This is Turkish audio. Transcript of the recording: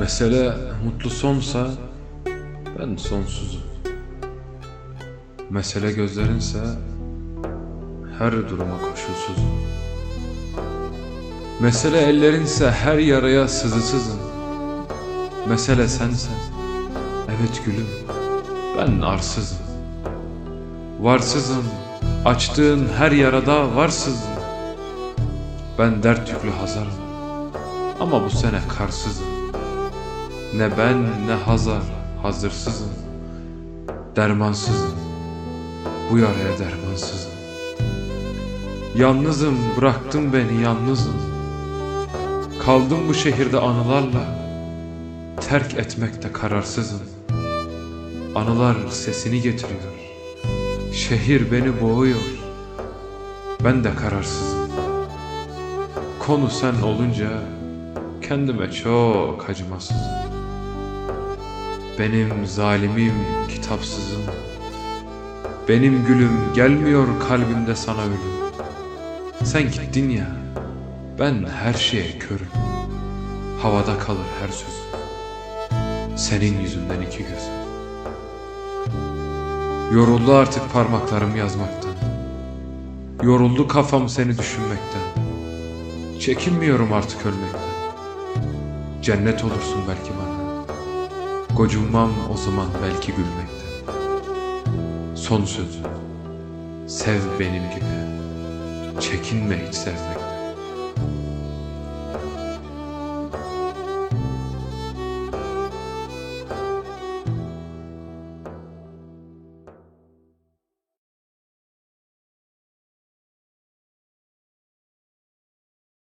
Mesele mutlu sonsa ben sonsuzum. Mesele gözlerinse her duruma koşulsuzum. Mesele ellerinse her yaraya sızısızım. Mesele sensen, evet gülüm, ben arsızım. Varsızım, açtığın her yarada varsızım. Ben dert yüklü hazarım, ama bu sene karsızım. Ne ben ne hazar hazırsızım, dermansızım. Bu yaraya dermansızım. Yalnızım bıraktın beni yalnızım. Kaldım bu şehirde anılarla. Terk etmekte kararsızım. Anılar sesini getiriyor. Şehir beni boğuyor. Ben de kararsızım. Konu sen olunca kendime çok acımasızım. Benim zalimim kitapsızım. Benim gülüm gelmiyor kalbimde sana ölüm. Sen gittin ya, ben her şeye körüm. Havada kalır her sözüm. Senin yüzünden iki gözüm. Yoruldu artık parmaklarım yazmaktan. Yoruldu kafam seni düşünmekten. Çekinmiyorum artık ölmekten. Cennet olursun belki bana. Gocunmam o zaman belki gülmekten. Son sözü. Sev benim gibi. Çekinme hiç sevmekten.